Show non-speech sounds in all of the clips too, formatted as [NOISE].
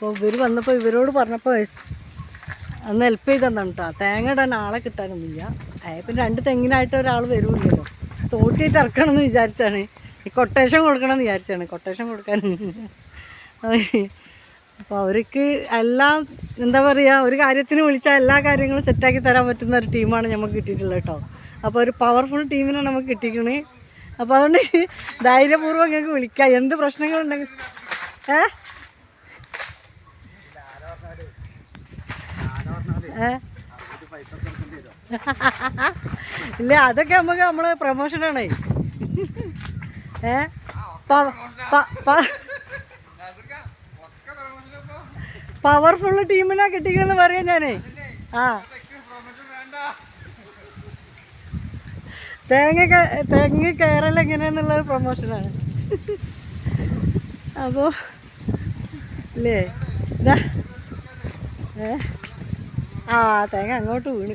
അപ്പോൾ ഇവർ വന്നപ്പോൾ ഇവരോട് പറഞ്ഞപ്പോൾ അന്ന് ഹെൽപ്പ് ചെയ്തെന്നാണ് കേട്ടോ തേങ്ങ ഇടാൻ ആളെ കിട്ടാനൊന്നുമില്ല. പിന്നെ രണ്ട് തെങ്ങിനായിട്ട് ഒരാൾ വരുമല്ലോ തോട്ടിയിട്ട് ഇറക്കണം എന്ന് വിചാരിച്ചാണ്. ഈ കൊട്ടേഷൻ കൊടുക്കണം എന്ന് വിചാരിച്ചാണ്. കൊട്ടേഷൻ കൊടുക്കാൻ. അപ്പോൾ അവർക്ക് എല്ലാം എന്താ പറയുക ഒരു കാര്യത്തിന് വിളിച്ചാൽ എല്ലാ കാര്യങ്ങളും സെറ്റാക്കി തരാൻ പറ്റുന്ന ഒരു ടീമാണ് നമുക്ക് കിട്ടിയിട്ടുള്ളത് കേട്ടോ അപ്പോൾ ഒരു പവർഫുൾ ടീമിനാണ് നമുക്ക് കിട്ടിയിരിക്കുന്നത് അപ്പോൾ അതുകൊണ്ട് ധൈര്യപൂർവം ഞങ്ങൾക്ക് വിളിക്കാം. എന്ത് പ്രശ്നങ്ങളുണ്ടെങ്കിൽ ഏ? ഇല്ല അതൊക്കെ നമുക്ക് നമ്മൾ പ്രൊമോഷനാണേ ഏ? പവർഫുൾ ടീമിനാ കിട്ടിക്കണെന്ന് പറയാം ഞാനേ. ആ. തേങ്ങ തേങ്ങ കയറൽ എങ്ങനെയാന്നുള്ള ഒരു പ്രൊമോഷനാണ് അപ്പോൾ ഇല്ലേ? ഇതാ. ഏ? ആ തേങ്ങ അങ്ങോട്ട് വീണ്.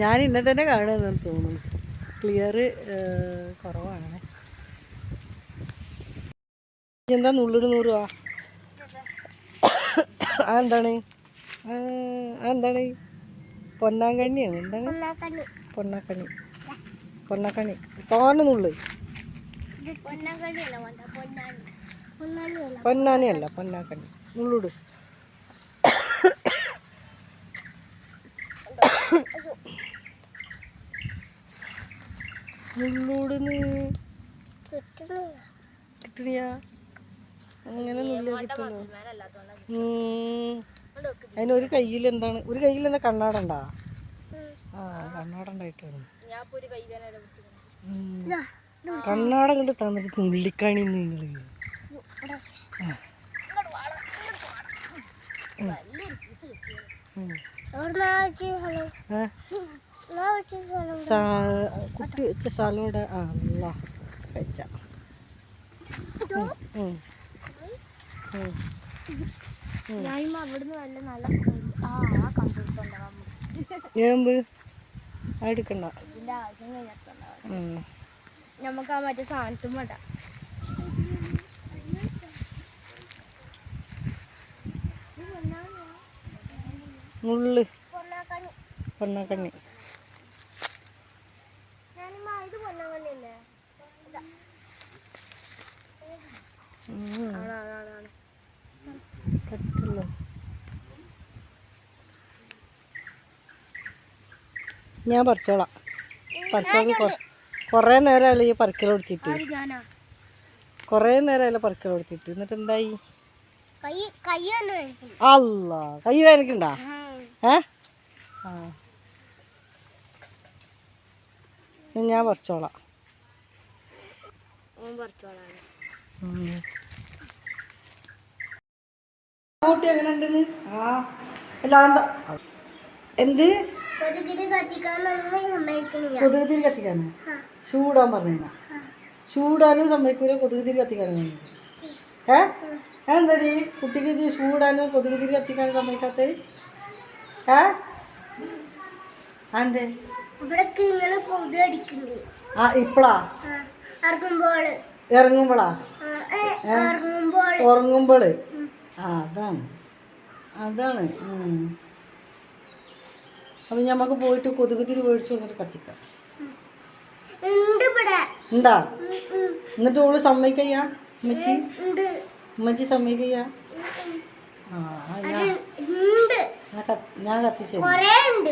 ഞാൻ ഇന്നെ തന്നെ കാണുമെന്ന് തോന്നുന്നു. ക്ലിയർ കുറവാണ് എന്താ നുള്ളിട് നൂറ് രൂപ എന്താണ്? ആ എന്താണ്? പൊന്നാങ്കണ്ണിയാണ്? എന്താണ്? പൊന്നാക്കണ്ണി. പൊന്നാക്കണ്ണി. തോന്നുന്നുള്ളു നുള്ള്. പൊന്നാനിയല്ല പൊന്നാക്കണ്ണി. കിട്ടണിയാ? അങ്ങനെ നുള്ളി കിട്ടുന്നു അതിനൊരു കയ്യിൽ എന്താണ്? ഒരു കയ്യിൽ എന്താ കണ്ണാടണ്ടാ? ആ കണ്ണാടണ്ടായിട്ട് വരും കണ്ണാടം കണ്ട് തന്നിട്ട് നുള്ളിക്കണി നിങ്ങൾ കുട്ടി വെച്ച സാലോടെ ആ അല്ല വെച്ച. ഏമ്പ്? എടുക്കണ്ട. നമുക്ക് ആ മറ്റേ സാധനത്തും വേണ്ട മുള്ള്. പൊണ്ണക്കണ്ണി ഞാൻ പറിച്ചോളാം. പറിച്ചോളി. കുറേ നേരമല്ല ഈ പറിക്കൽ കൊടുത്തിട്ട്. കൊറേ കുറേ നേരമല്ല പറിക്കൽ കൊടുത്തിട്ട്. എന്നിട്ട് എന്തായി? അല്ല കൈ വേനക്കുണ്ടാ ഏ? ആ. ഞാൻ പറിച്ചോളാം. ഓൻ പറിച്ചോളാണ് കുട്ടി എങ്ങനെ ഉണ്ടെന്ന് ആ. എല്ലാം എന്താ? എന്ത് കൊതുകുതിരി കത്തിക്കാനോ ചൂടാൻ പറഞ്ഞ ചൂടാനും സമ്മതിക്കൂല കൊതുകുതിരി കത്തിക്കാനും. ഏ? എന്താടി കുട്ടിക്ക് ചൂടാനും കൊതുകുതിരി കത്തിക്കാനും സമ്മതിക്കാത്ത ഏ ആ ഇപ്പളാ? ഇറങ്ങുമ്പോൾ ഇറങ്ങുമ്പോളാ. ഇറങ്ങുമ്പോൾ ഉറങ്ങുമ്പോൾ ആ അതാണ്. അതാണ്. അപ്പം നമുക്ക് പോയിട്ട് കൊതുകുതിരി മേടിച്ചു വന്നിട്ട് കത്തിക്കാം. ഉണ്ട് എന്നിട്ട് ഓൾ സമ്മതിക്കയ്യാ ഉമ്മച്ചി? ഉമ്മച്ചി സമ്മതിക്കയ്യ? ആ ഞാൻ ഞാൻ കത്ത്- ഞാൻ കത്തിച്ചു കൊറേ ഉണ്ട്.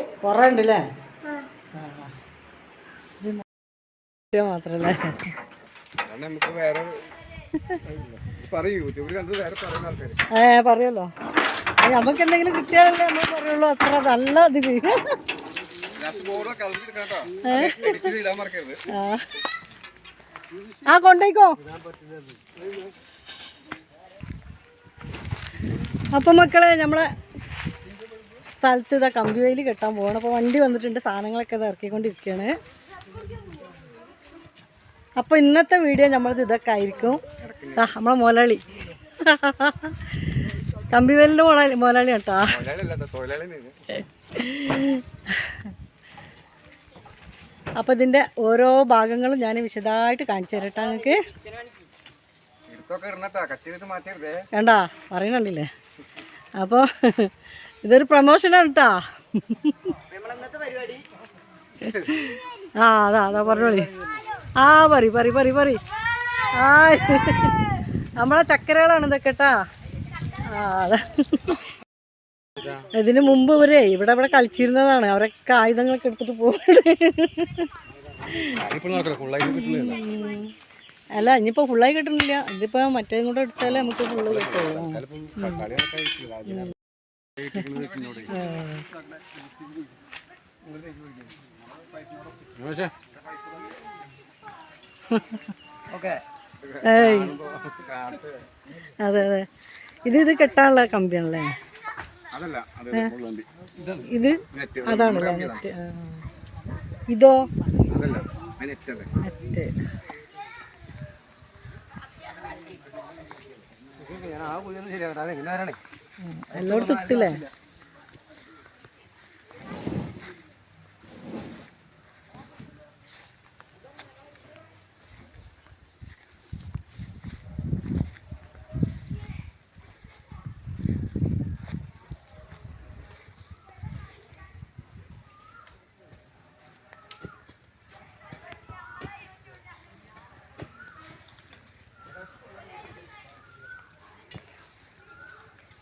ഇത് മാത്രല്ലേ? ഏ പറയല്ലോ നമുക്ക് എന്തെങ്കിലും കിട്ടിയാലല്ലേ നമ്മൾ പറയുള്ളൂ. അത്ര നല്ല ആ. ആ കൊണ്ടേക്കോ അപ്പം മക്കളെ നമ്മളെ സ്ഥലത്ത് ഇതാ കമ്പി കമ്പിവേലി കെട്ടാൻ പോകണം അപ്പോൾ വണ്ടി വന്നിട്ടുണ്ട് സാധനങ്ങളൊക്കെ ഇത് ഇറക്കിക്കൊണ്ടിരിക്കുകയാണ് അപ്പോൾ ഇന്നത്തെ വീഡിയോ നമ്മളത് ഇതൊക്കെ ആയിരിക്കും നമ്മളെ മുലളി കമ്പിവേലിന്റെ മുതലാളി മുതലാളി കേട്ടോ. അപ്പോൾ ഇതിന്റെ ഓരോ ഭാഗങ്ങളും ഞാൻ വിശദമായിട്ട് കാണിച്ചു തരട്ടെ നിങ്ങൾക്ക്. വേണ്ട പറയണല്ലേ അപ്പോൾ ഇതൊരു പ്രമോഷനാണ് കേട്ടാ ആ അതാ അതാ പറഞ്ഞോളി. ആ പറി പറി പറി പറി. ആ നമ്മളെ ചക്കരകളാണ് ഇതൊക്കെ കേട്ടാ ആ അതാ. ഇതിന് മുമ്പ് ഇവരെ ഇവിടെ ഇവിടെ കളിച്ചിരുന്നതാണ്. അവരൊക്കെ ആയുധങ്ങളൊക്കെ എടുത്തിട്ട് പോകുന്നത് അല്ല ഇനിയിപ്പോൾ ഫുള്ളായി കിട്ടുന്നില്ല. ഇതിപ്പോൾ മറ്റേതും കൂടെ എടുത്താലേ നമുക്ക് ഫുള്ള് കിട്ടുള്ളൂ. അതെ അതെ. ഇത് ഇത് കെട്ടാനുള്ള കമ്പിയാണല്ലേ? ഇത് അതാണല്ലേ നെറ്റ് ആ. ഇതോ? നെറ്റ് ഞാൻ ആ പുതിയൊന്നും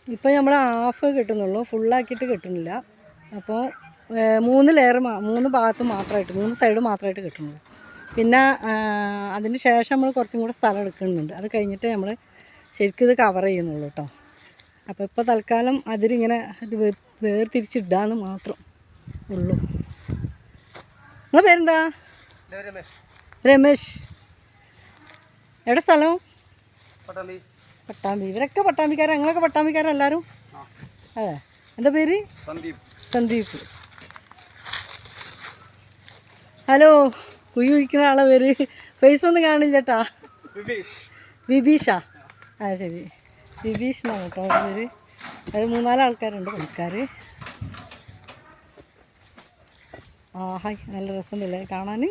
ശരിയാവില്ല അത് എങ്ങനെ വരണേ എല്ലായിടത്തും ഇട്ടില്ലേ ഇപ്പം നമ്മൾ ഹാഫ് കിട്ടുന്നുള്ളൂ ഫുള്ളാക്കിയിട്ട് കിട്ടുന്നില്ല. അപ്പോൾ മൂന്ന് ലെയർ മൂന്ന് ഭാഗത്ത് മാത്രമായിട്ട് മൂന്ന് സൈഡ് മാത്രമായിട്ട് കിട്ടുന്നുള്ളൂ. പിന്നെ അതിന് ശേഷം നമ്മൾ കുറച്ചും കൂടെ സ്ഥലം എടുക്കുന്നുണ്ട്. അത് കഴിഞ്ഞിട്ട് നമ്മൾ ശരിക്കും ഇത് കവർ ചെയ്യുന്നുള്ളൂ കേട്ടോ അപ്പോൾ ഇപ്പോൾ തൽക്കാലം അതിലിങ്ങനെ ഇത് വേർതിരിച്ചിടാന്ന് മാത്രം ഉള്ളൂ. നിങ്ങളെ പേരെന്താ? രമേശ്. എവിടെ സ്ഥലം? പട്ടാമ്പി. ഇവരൊക്കെ പട്ടാമ്പിക്കാരാ ഞങ്ങളൊക്കെ പട്ടാമ്പിക്കാരാ എല്ലാവരും അതെ. എന്താ പേര്? സന്ദീപ്. സന്ദീപ്. ഹലോ കുഴി ഒഴിക്കുന്ന ആളെ പേര്? ഫേസ് ഒന്നും കാണില്ല കേട്ടാ വിഭീഷ? ആ ശരി. വിഭീഷ് എന്നാണ് കേട്ടോ അവരുടെ പേര്. അത് മൂന്നാൽ ആൾക്കാരുണ്ട് പണിക്കാർ ആ ഹായ്. നല്ല രസമുണ്ടല്ലേ കാണാൻ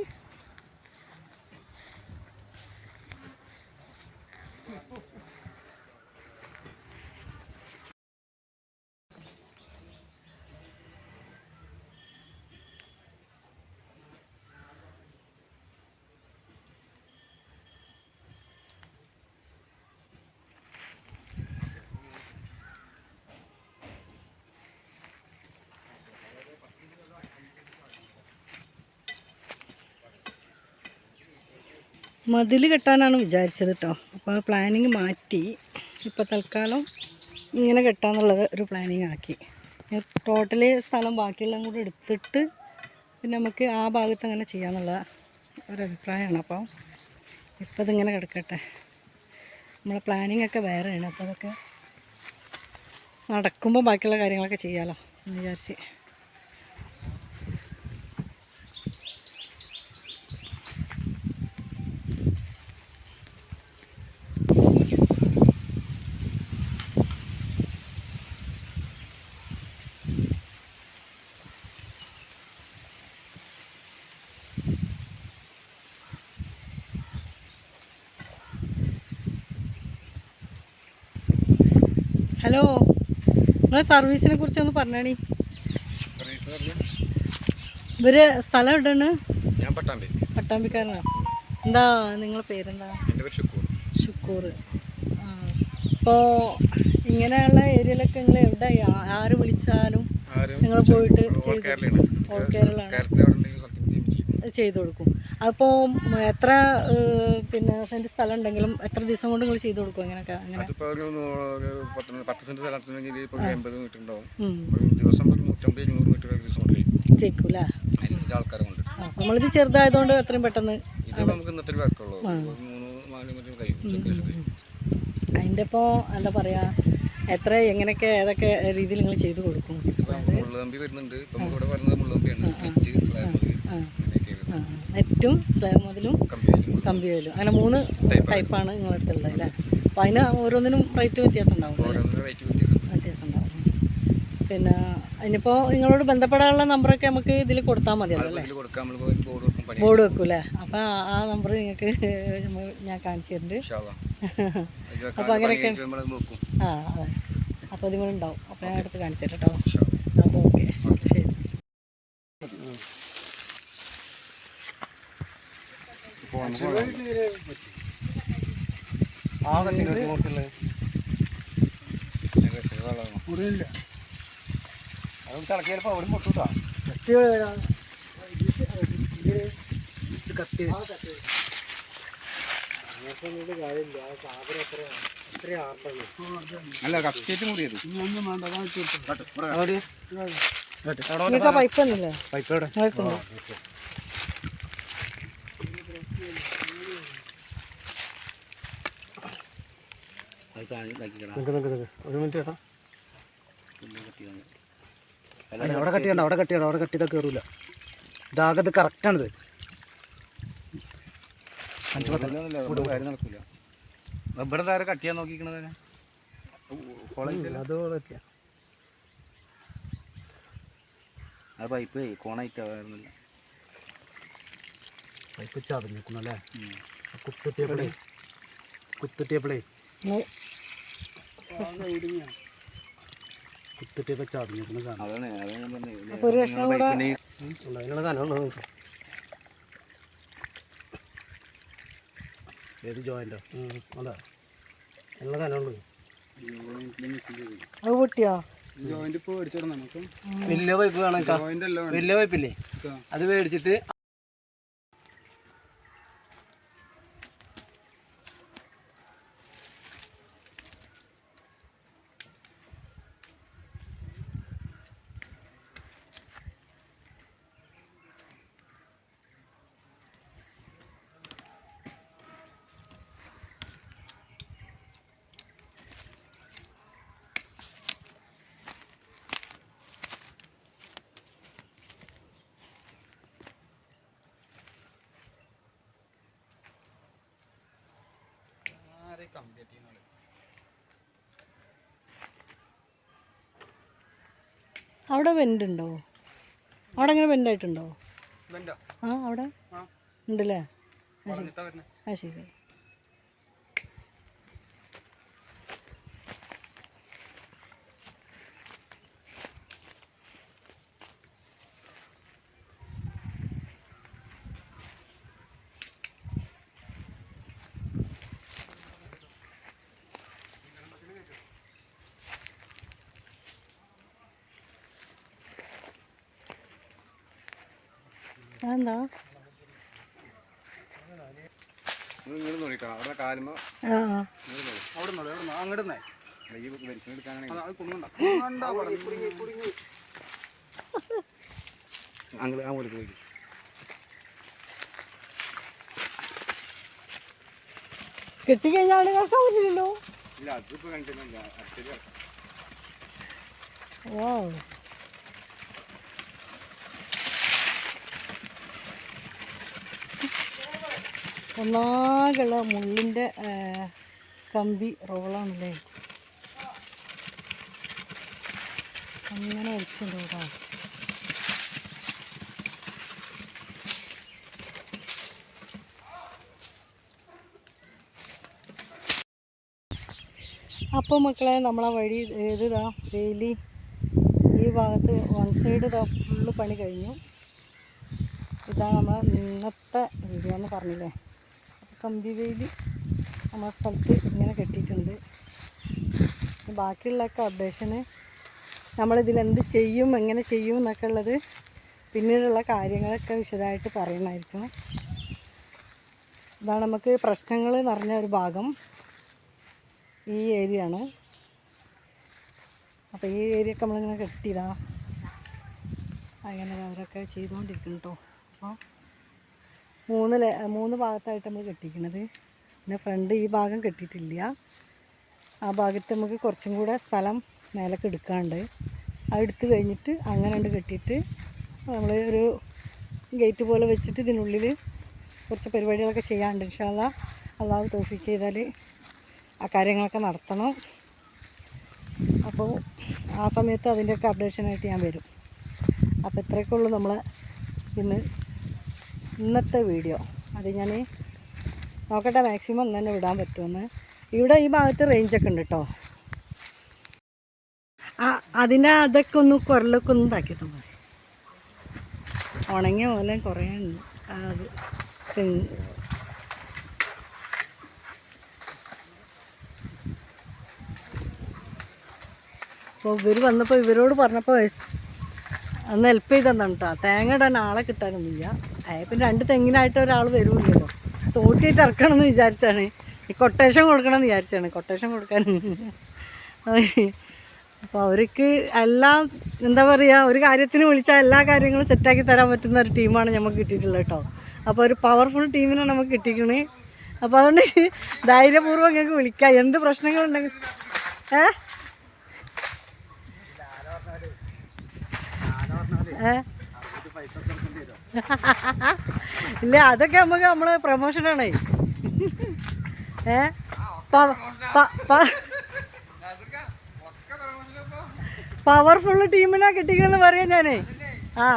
മതിൽ കെട്ടാനാണ് വിചാരിച്ചത് കേട്ടോ അപ്പോൾ ആ പ്ലാനിങ് മാറ്റി. ഇപ്പോൾ തൽക്കാലം ഇങ്ങനെ കെട്ടാന്നുള്ളത് ഒരു പ്ലാനിങ് ആക്കി. ടോട്ടലി സ്ഥലം ബാക്കിയെല്ലാം കൂടെ എടുത്തിട്ട് പിന്നെ നമുക്ക് ആ ഭാഗത്ത് അങ്ങനെ ചെയ്യാന്നുള്ള ഒരു അഭിപ്രായമാണ്. അപ്പോൾ ഇപ്പോൾ ഇതിങ്ങനെ കിടക്കട്ടെ. നമ്മളെ പ്ലാനിങ് ഒക്കെ വേറെയാണ്. അപ്പോൾ അതൊക്കെ നടക്കുമ്പോൾ ബാക്കിയുള്ള കാര്യങ്ങളൊക്കെ ചെയ്യാമല്ലോ എന്ന് വിചാരിച്ച്. ഹലോ. നിങ്ങളെ സർവീസിനെ കുറിച്ചൊന്ന് പറഞ്ഞാണി സർവീസ് പറഞ്ഞു? ഇവർ സ്ഥലം എവിടെയാണ്? ഞാൻ പട്ടാമ്പി. പട്ടാമ്പിക്കാരനാണ് എന്താ നിങ്ങളെ പേരെന്താ? ഷുക്കൂർ. അപ്പോ ഇങ്ങനെയുള്ള ഏരിയയിലൊക്കെ നിങ്ങൾ എവിടെ ആര് വിളിച്ചാലും നിങ്ങൾ പോയിട്ട് ഓൾ ചെയ്ത് ചെയ്തു കൊടുക്കും. അപ്പോൾ എത്ര പിന്നെ സെന്റ് സ്ഥലം ഉണ്ടെങ്കിലും എത്ര ദിവസം കൊണ്ട് നിങ്ങൾ ചെയ്തു കൊടുക്കും അങ്ങനെയൊക്കെ അങ്ങനെ? പത്ത് സെന്റ് സ്ഥലത്തുണ്ടെങ്കിൽ ഇപ്പോൾ എൺപത് മീറ്റർ ഉണ്ടാവും. ദിവസം നൂറ്റമ്പത് ഇരുന്നൂറ് മീറ്റർ ദിവസം കേൾക്കൂല. ആൾക്കാരുണ്ട് നമ്മളിത് ചെറുതായതുകൊണ്ട് എത്രയും പെട്ടെന്ന് അതിന്റെ ഇപ്പോൾ എന്താ പറയുക എത്ര എങ്ങനെയൊക്കെ ഏതൊക്കെ രീതിയിൽ നിങ്ങൾ ചെയ്തു കൊടുക്കും? വരുന്നുണ്ട്. ഇപ്പൊ ഇവിടെ വരുന്നത് സ്ലാബ്. നെറ്റും സ്ലാബ് മുതലും കമ്പി വേലും അങ്ങനെ മൂന്ന് ടൈപ്പാണ് നിങ്ങളുടെ അടുത്തുള്ളത് അല്ലേ? അപ്പോൾ അതിന് ഓരോന്നിനും റേറ്റ് വ്യത്യാസം ഉണ്ടാവും വ്യത്യാസം ഉണ്ടാവും. പിന്നെ ഇനിയിപ്പോൾ നിങ്ങളോട് ബന്ധപ്പെടാനുള്ള നമ്പറൊക്കെ നമുക്ക് ഇതിൽ കൊടുത്താൽ മതിയല്ലോ അല്ലേ? ബോർഡ് വെക്കൂലേ? അപ്പോൾ ആ നമ്പർ നിങ്ങൾക്ക് [LAUGHS] ഞാൻ കാണിച്ചു തരുന്നുണ്ട് അപ്പം അപ്പോൾ അങ്ങനെയൊക്കെ ആ അതെ. അപ്പോൾ ഇതിങ്ങളുണ്ടാവും അപ്പോൾ ഞാൻ അടുത്ത് കാണിച്ചു തരാം കേട്ടോ അപ്പോൾ ഓക്കെ. തിളക്കിയപ്പോൾ അവിടെ പൊട്ടൂട്ടാ. അല്ല കത്തിയിട്ട് മുറിയത്. നിങ്ങൾക്ക് പൈപ്പ് നിങ്ങൾക്കുണ്ടോ ഒരു മിനിറ്റ് ചേട്ടാ അവിടെ കട്ട് ചെയ്യണ്ട അവിടെ കട്ട് ചെയ്യണ്ട അവിടെ കട്ട് ചെയ്താൽ കയറൂല ഇതാകത് കറക്റ്റാണിത് ഇവിടെ താരം കട്ട് ചെയ്യാൻ നോക്കിക്കണത് അത് പറ്റിയ അത് പൈപ്പ് കോണായിട്ട് പൈപ്പ് കുത്തിട്ടിയപ്പോഴേ കുത്തിട്ടിയപ്പോഴേ സാധനം അതാണ് അതാണ് ഞാൻ പറഞ്ഞത് അപ്പോൾ ഒരു കഷ്ണം കൂടെ ഉണ്ട്, അതിനുള്ള കനമുള്ളത് നോക്കാം ഏത് ജോയിന്റോ അതാ അതിനുള്ള കനമുള്ളത് അത് പൊട്ടിയോ ജോയിന്റ് ഇപ്പോൾ നമുക്ക് വലിയ പൈപ്പ് വേണം വലിയ പൈപ്പില്ലേ അത് മേടിച്ചിട്ട് അവിടെ വെന്റ് ഉണ്ടോ അവിടെ അങ്ങനെ വെന്റായിട്ടുണ്ടോ? ആ അവിടെ? ഉണ്ടല്ലേ? ആ ശരി. ആ ശരി അതെന്താ നിങ്ങൾ ഇങ്ങോട്ട് നോക്കിക്കണം അവിടെ കാലുമ്പോ ആ ആ. അവിടെ നോളി അവിടെ അങ്ങോട്ട് നിന്നേ ഈ വലിച്ചു എടുക്കാനാണെങ്കിൽ അങ്ങനെ അങ്ങോട്ട് പോയി കെട്ടിക്കഴിഞ്ഞാൽ പറ്റില്ലല്ലോ. ഇല്ല അതിപ്പോ കണ്ടില്ല. ഓ ഒന്നാകെയുള്ള മുള്ളിന്റെ കമ്പി റോളാണല്ലേ? അങ്ങനെ വലിച്ചുണ്ട് അപ്പോൾ മക്കളെ നമ്മളെ വഴി ഏതാ ഡെയിലി ഈ ഭാഗത്ത് വൺ സൈഡ് ഇതാ ഫുള്ള് പണി കഴിഞ്ഞു. ഇതാണ് നമ്മൾ ഇന്നത്തെ വീഡിയോ എന്ന് പറഞ്ഞില്ലേ? കമ്പി വേലി നമ്മൾ സ്ഥലത്ത് ഇങ്ങനെ കെട്ടിയിട്ടുണ്ട്. ബാക്കിയുള്ളൊക്കെ അപ്ഡേഷന് നമ്മളിതിൽ എന്ത് ചെയ്യും എങ്ങനെ ചെയ്യും എന്നൊക്കെ ഉള്ളത് പിന്നീടുള്ള കാര്യങ്ങളൊക്കെ വിശദമായിട്ട് പറയുന്നതായിരിക്കും. ഇതാണ് നമുക്ക് പ്രശ്നങ്ങൾ നിറഞ്ഞ ഒരു ഭാഗം. ഈ ഏരിയ ആണ് അപ്പോൾ ഈ ഏരിയ ഒക്കെ നമ്മളിങ്ങനെ കെട്ടിയതാണ് അങ്ങനെ അവരൊക്കെ ചെയ്തുകൊണ്ടിരിക്കുന്നു കേട്ടോ അപ്പോൾ മൂന്ന് മൂന്ന് ഭാഗത്തായിട്ട് നമ്മൾ കെട്ടിക്കണത്. പിന്നെ ഫ്രണ്ട് ഈ ഭാഗം കെട്ടിയിട്ടില്ല. ആ ഭാഗത്ത് നമുക്ക് കുറച്ചും കൂടെ സ്ഥലം മേലൊക്കെ എടുക്കാണ്ട് അത് എടുത്ത് കഴിഞ്ഞിട്ട് അങ്ങനെ ഉണ്ട് കെട്ടിയിട്ട് നമ്മൾ ഒരു ഗേറ്റ് പോലെ വെച്ചിട്ട് ഇതിനുള്ളിൽ കുറച്ച് പരിപാടികളൊക്കെ ചെയ്യാണ്ട് ഇൻഷാല്ല അള്ളാഹു തോഫിക്ക് ചെയ്താൽ ആ കാര്യങ്ങളൊക്കെ നടത്തണം. അപ്പോൾ ആ സമയത്ത് അതിന്റെയൊക്കെ അപ്ഡേഷനായിട്ട് ഞാൻ വരും. അപ്പോൾ ഇത്രയൊക്കെ ഉള്ളൂ നമ്മൾ ഇന്ന് ഇന്നത്തെ വീഡിയോ. അത് ഞാൻ നോക്കട്ടെ മാക്സിമം ഒന്ന് തന്നെ വിടാൻ പറ്റുമെന്ന്. ഇവിടെ ഈ ഭാഗത്ത് റേഞ്ചൊക്കെ ഉണ്ട് കേട്ടോ ആ അതിന്റെ അതൊക്കെ ഒന്ന് കുരലൊക്കെ ഒന്ന് ഇതാക്കി തന്നെ ഉണങ്ങിയ പോലെ കുറേ അത് അപ്പോൾ ഇവർ വന്നപ്പോൾ ഇവരോട് പറഞ്ഞപ്പോൾ അന്ന് ഹെൽപ്പ് ചെയ്തെന്നാണ് കേട്ടോ തേങ്ങ നാളെ കിട്ടാനൊന്നുമില്ല. പിന്നെ രണ്ട് തെങ്ങിനായിട്ട് ഒരാൾ വരുമല്ലോ തോട്ടിയിട്ട് ഇറക്കണം എന്ന് വിചാരിച്ചാണ്. ഈ കൊട്ടേഷൻ കൊടുക്കണം എന്ന് വിചാരിച്ചാണ്. കൊട്ടേഷൻ കൊടുക്കാൻ. അപ്പോൾ അവർക്ക് എല്ലാം എന്താ പറയുക ഒരു കാര്യത്തിന് വിളിച്ചാൽ എല്ലാ കാര്യങ്ങളും സെറ്റാക്കി തരാൻ പറ്റുന്ന ഒരു ടീമാണ് നമുക്ക് കിട്ടിയിട്ടുള്ളത് കേട്ടോ. അപ്പോൾ ഒരു പവർഫുൾ ടീമിനാണ് നമുക്ക് കിട്ടിക്കണേ. അപ്പോൾ അതുകൊണ്ട് ധൈര്യപൂർവം ഞങ്ങൾക്ക് വിളിക്കാം. എന്ത് പ്രശ്നങ്ങളുണ്ടെങ്കിൽ ഏ? ഏ? ഇല്ല അതൊക്കെ നമുക്ക് നമ്മൾ പ്രൊമോഷനാണേ ഏ? പവർഫുൾ ടീമിനാ കിട്ടിക്കണെന്ന് പറയാം ഞാനേ. ആ.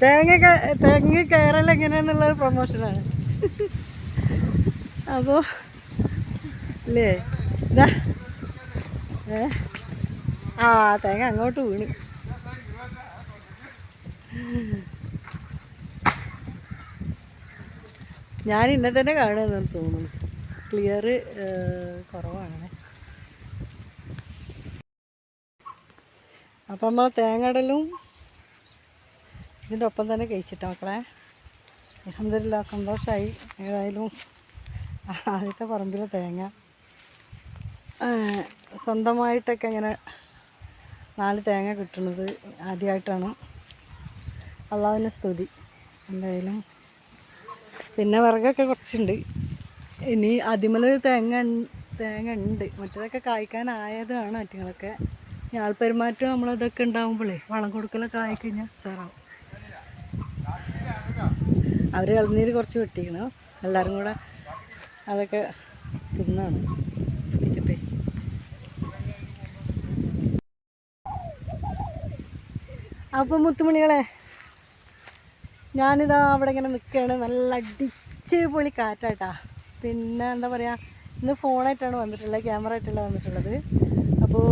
തേങ്ങ തേങ്ങ തെങ്ങ് കയറൽ എങ്ങനെയാന്നുള്ള പ്രൊമോഷനാണ് അപ്പോൾ ഇല്ലേ? ഇതാ ഏ? ആ തേങ്ങ അങ്ങോട്ട് വീണ്. ഞാൻ ഇന്നെ തന്നെ കാണുമെന്ന് തോന്നുന്നു ക്ലിയർ കുറവാണ്. അപ്പം നമ്മൾ തേങ്ങടലും ഇതിന്റെ ഒപ്പം തന്നെ കഴിച്ചിട്ട മക്കളെ? അലഹമില്ല സന്തോഷമായി ഏതായാലും ആദ്യത്തെ പറമ്പിലെ തേങ്ങ. സ്വന്തമായിട്ടൊക്കെ ഇങ്ങനെ നാല് തേങ്ങ കിട്ടുന്നത് ആദ്യമായിട്ടാണ്. അള്ളാവിന് സ്തുതി. എന്തായാലും പിന്നെ വിറകൊക്കെ കുറച്ചുണ്ട്. ഇനി അതിമല തേങ്ങ തേങ്ങ ഉണ്ട് മറ്റേതൊക്കെ കായ്ക്കാനായതാണ് മറ്റുങ്ങളൊക്കെ ഞാൾ പെരുമാറ്റം നമ്മളതൊക്കെ ഉണ്ടാകുമ്പോഴേ വളം കൊടുക്കലൊക്കെ ആയിക്കഴിഞ്ഞാൽ ഉഷാറാവും. അവർ ഇളനീര് കുറച്ച് കിട്ടിയിരുന്നു എല്ലാവരും കൂടെ അതൊക്കെ തിന്നാണ്. വെച്ചിട്ടേ അപ്പോൾ മുത്തുമണികളെ ഞാനിതാ അവിടെ ഇങ്ങനെ നിൽക്കുകയാണ് നല്ല അടിച്ച് പൊളി കാറ്റാട്ടാ. പിന്നെ എന്താ പറയുക ഇന്ന് ഫോണായിട്ടാണ് വന്നിട്ടുള്ളത് ക്യാമറ ആയിട്ടല്ല വന്നിട്ടുള്ളത്. അപ്പോൾ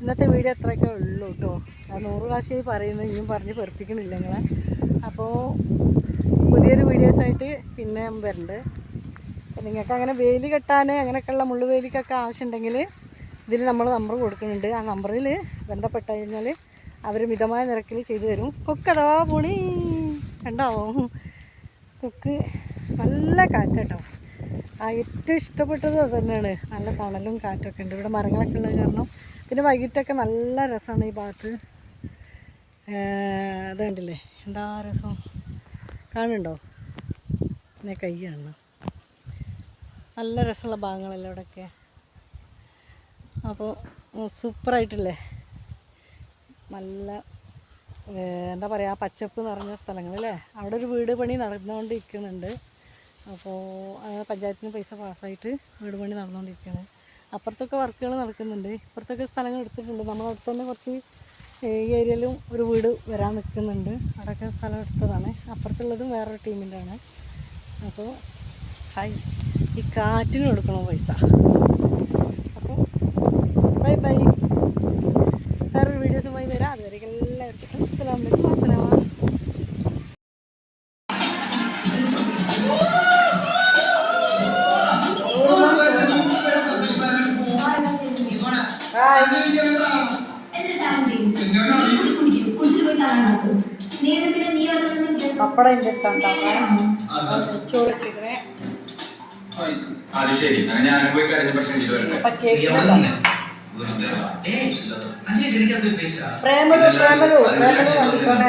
ഇന്നത്തെ വീഡിയോ അത്രയൊക്കെ ഉള്ളൂ കേട്ടോ നൂറ് പ്രാവശ്യമായി പറയുന്നു ഇനിയും പറഞ്ഞ് പെറുപ്പിക്കണില്ല നിങ്ങളെ. അപ്പോൾ പുതിയൊരു വീഡിയോസായിട്ട് പിന്നെ വരുന്നുണ്ട് നിങ്ങൾക്ക് അങ്ങനെ വേലി കെട്ടാൻ അങ്ങനെയൊക്കെയുള്ള മുള്ളു വേലിക്കൊക്കെ ആവശ്യമുണ്ടെങ്കിൽ ഇതിൽ നമ്മൾ നമ്പർ കൊടുക്കുന്നുണ്ട്. ആ നമ്പറിൽ ബന്ധപ്പെട്ട് കഴിഞ്ഞാൽ അവർ മിതമായ നിരക്കിൽ ചെയ്തു തരും. കൊക്കടോ പൊണി കണ്ടോ കൊക്ക് നല്ല കാറ്റാട്ടോ. ആ ഏറ്റവും ഇഷ്ടപ്പെട്ടത് അത് തന്നെയാണ്. നല്ല തണലും കാറ്റൊക്കെ ഉണ്ട്. ഇവിടെ മരങ്ങളൊക്കെ ഉള്ളത് കാരണം പിന്നെ വൈകിട്ടൊക്കെ നല്ല രസമാണ് ഈ ഭാഗത്ത്. അത് കണ്ടില്ലേ? എന്താ രസം? കാണുന്നുണ്ടോ? എന്നെ കൈ കാണണം. നല്ല രസമുള്ള ഭാഗങ്ങളല്ലേ ഇവിടെയൊക്കെ അപ്പോൾ സൂപ്പറായിട്ടില്ലേ? നല്ല എന്താ പറയുക പച്ചപ്പ് നിറഞ്ഞ സ്ഥലങ്ങളല്ലേ? അവിടെ ഒരു വീട് പണി നടന്നുകൊണ്ടിരിക്കുന്നുണ്ട്. അപ്പോൾ പഞ്ചായത്തിന് പൈസ പാസ്സായിട്ട് വീട് പണി നടന്നുകൊണ്ടിരിക്കുകയാണ് അപ്പുറത്തൊക്കെ വർക്കുകൾ നടക്കുന്നുണ്ട്. ഇപ്പുറത്തൊക്കെ സ്ഥലങ്ങൾ എടുത്തിട്ടുണ്ട്. നമ്മുടെ അടുത്ത് തന്നെ കുറച്ച് ഈ ഏരിയയിലും ഒരു വീട് വരാൻ നിൽക്കുന്നുണ്ട്. അവിടെയൊക്കെ സ്ഥലം എടുത്തതാണ്. അപ്പുറത്തുള്ളതും വേറൊരു ടീമിന്റെ ആണ് അപ്പോൾ ഹായ്. ഈ കാറ്റിന് കൊടുക്കണോ പൈസ? അപ്പോൾ ബൈ ബൈ വേറൊരു വീഡിയോസുമായി വരാം അതുവരെ എല്ലാവർക്കും അസ്സലാമു അലൈക്കും അസ്സലാമ പപ്പടം എന്റെ അടുത്തുണ്ടാക്കാം ചോറ് വെച്ചിരിക്കണേ അത് ശരി. ഞാനും പോയി കരഞ്ഞ പ്രശ്നം വരട്ടെ. അപ്പം കേക്ക് പ്രേമലു പ്രേമലു പ്രേമലു പ്രേമലു വന്നിട്ടാണ്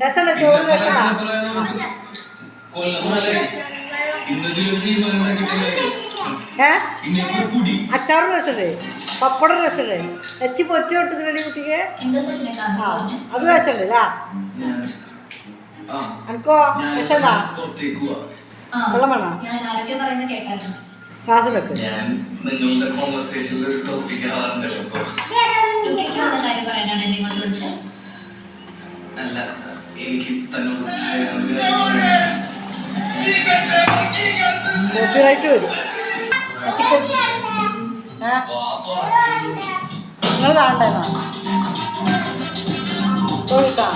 ഞങ്ങൾ ചോറ് ഏ? അച്ചാറ് രസമുണ്ട് പപ്പടം രസത് എച്ചി പൊരിച്ചു കൊടുത്തിട്ടുണ്ട് കുട്ടിക്ക്? ആ അത് പുറത്തേക്ക് പോവാ. ആ വെള്ളം വേണോ? ക്ലാസ് വെക്ക് ഞാൻ നിങ്ങളുടെ കോൺവെർസേഷനിൽ ഒരു ടോപ്പിക് ആവാറുണ്ടല്ലോ അല്ല എനിക്ക് തന്നോട്. കോപ്പിറൈറ്റ് വരും. നിങ്ങൾ കാണണ്ടെന്നാ തോന്നിട്ടാ